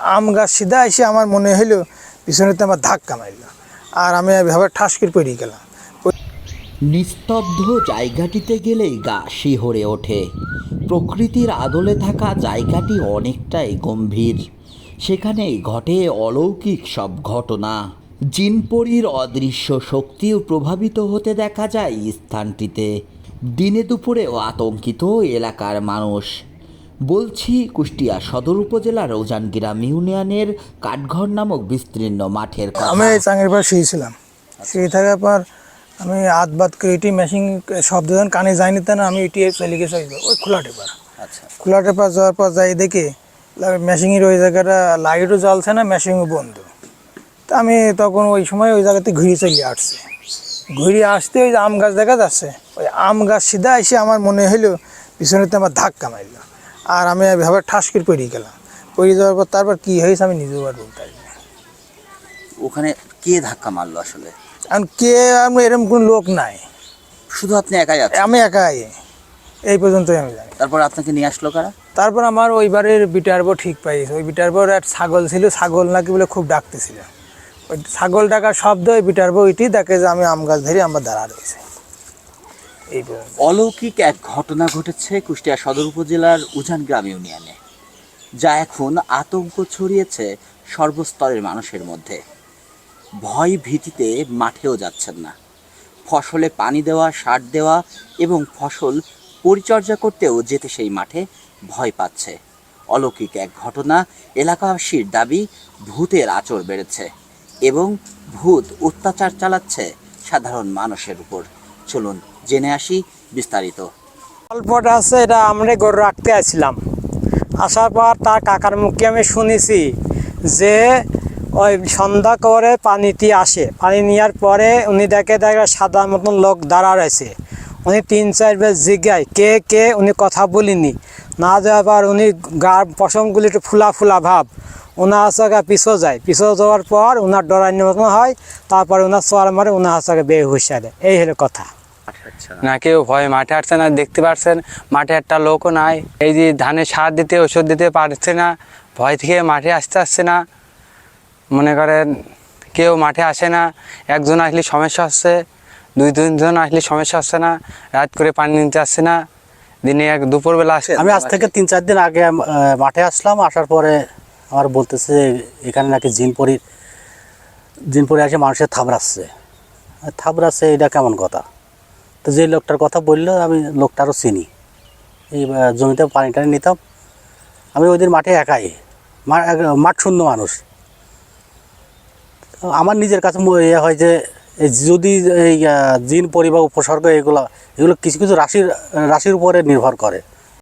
আম গাছ সিধা এসে আমার মনে হইল পিছনেতে আমার ধাক্কা মারল আর আমি এভাবে ঠাস করে পড়ে গেলাম। নিস্তব্ধ জায়গাটিতে গেলেই গা শিহরে ওঠে। প্রকৃতির আদলে থাকা জায়গাটি অনেকটাই গম্ভীর। সেখানেই ঘটে অলৌকিক সব ঘটনা। জিনপরির অদৃশ্য শক্তিও প্রভাবিত হতে দেখা যায় স্থানটিতে। দিনে দুপুরেও আতঙ্কিত এলাকার মানুষ। বলছি কুষ্টিয়া সদর উপজেলার ওজানগ্রাম ইউনিয়নের কাঠঘর নামক বিস্তীর্ণ মাঠের আমি চাঙের পর শুয়েছিলাম। শুয়ে থাকার পর আমি হাত বাদ করে এটি মেশিন শব্দ যখন কানে যায়নি তা না আমি এটি চলে গেছে ওই- ওই খোলা টেপার আচ্ছা। খোলা টেপার যাওয়ার পর যাই দেখে মেশিনের ওই জায়গাটা লাইটও জ্বলছে না মেশিনও বন্ধ। তা আমি তখন ওই সময় ওই জায়গাতে ঘুরে চলে আসছে। ঘুরে আসতে ওই আম গাছ দেখা যাচ্ছে ওই আম গাছ সিধা এসে আমার মনে হইল পিছনেতে আমার ধাক্কা মারল। আর আমি এভাবে ঠাস করে পড়ে গেলাম। পড়ে যাওয়ার পর তারপর কী হয়েছে আমি নিজেও আর বলতে পারি না। ওখানে কে ধাক্কা মারলো আসলে? এখন কে আমি এরকম কোনো লোক নাই। শুধু আপনি একাই আছেন? আমি একাই। এই পর্যন্তই আমি জানি। তারপর আপনাকে নিয়ে আসলো কারা? তারপর আমার ওইবারের বিটার বউ ঠিক পাইছে ওই বিটার বউর এক ছাগল ছিল ছাগল নাকি বলে খুব ডাকতেছিল। ওই ছাগল ডাকার শব্দ ওই বিটার বউ এটি দেখে যে আমি আম গাছ ধরে আমার দাঁড়া রয়েছে। অলৌকিক এক ঘটনা ঘটেছে কুষ্টিয়া সদর উপজেলার উজান গ্রাম ইউনিয়নে, যা এখন আতঙ্ক ছড়িয়েছে সর্বস্তরের মানুষের মধ্যে। ভয় ভীতিতে মাঠেও যাচ্ছেন না। ফসলে পানি দেওয়া, সার দেওয়া এবং ফসল পরিচর্যা করতেও যেতে সেই মাঠে ভয় পাচ্ছে। অলৌকিক এক ঘটনা এলাকাবাসীর দাবি, ভূতের আচর বেড়েছে এবং ভূত অত্যাচার চালাচ্ছে সাধারণ মানুষের উপর। চলুন জেনে আসি বিস্তারিত। গল্পটা আছে, এটা আমরা গরু রাখতে আসছিলাম আসার পর তার কাকার মুখে আমি শুনেছি যে ওই সন্ধ্যা করে পানিটি আসে। পানি নেওয়ার পরে উনি দেখে দেখে সাদা মতন লোক দাঁড়া রয়েছে। উনি তিন চারবার জিজ্ঞায়, কে কে? উনি কথা বলিনি। না যাওয়ার পর উনি গার পশমগুলি একটু ফুলা ফুলা ভাব। ওনার হাসাকে পিছু যায়। পিছু যাওয়ার পর ওনার ডরান্য মতন হয়। তারপরে ওনার সোয়ার মারে ওনার হাসাকে বে হুঁশিয়ারে এই হলো কথা। না কেউ ভয় মাঠে আসছে না দেখতে পাচ্ছেন মাঠে একটা লোকও নাই। এই যে ধানে সার দিতে ওষুধ দিতে পারছে না ভয় থেকে মাঠে আসতে আসছে না। মনে করেন কেউ মাঠে আসে না একজন আসলে সমস্যা হচ্ছে দুই তিনজন আসলে সমস্যা হচ্ছে না রাত করে পানি নিতে আসছে না দিনে এক দুপুরবেলা আসে আমি আজ থেকে তিন চার দিন আগে মাঠে আসলাম আসার পরে আমার বলতেছে এখানে নাকি জিনপরির জিনপরি এসে মানুষের থাবড়াচ্ছে। আর থাবড়াচ্ছে এটা কেমন কথা? তো যে লোকটার কথা বলল, আমি লোকটারও চিনি। এই জমিতে পানি টানি নিতাম। আমি ওই দিন মাঠে একাই। মাঠ শূন্য মানুষ। আমার নিজের কাছে ইয়ে হয় যে যদি এই জিন পরিবার উপসর্গ এগুলো এগুলো কিছু কিছু রাশির রাশির উপরে নির্ভর করে।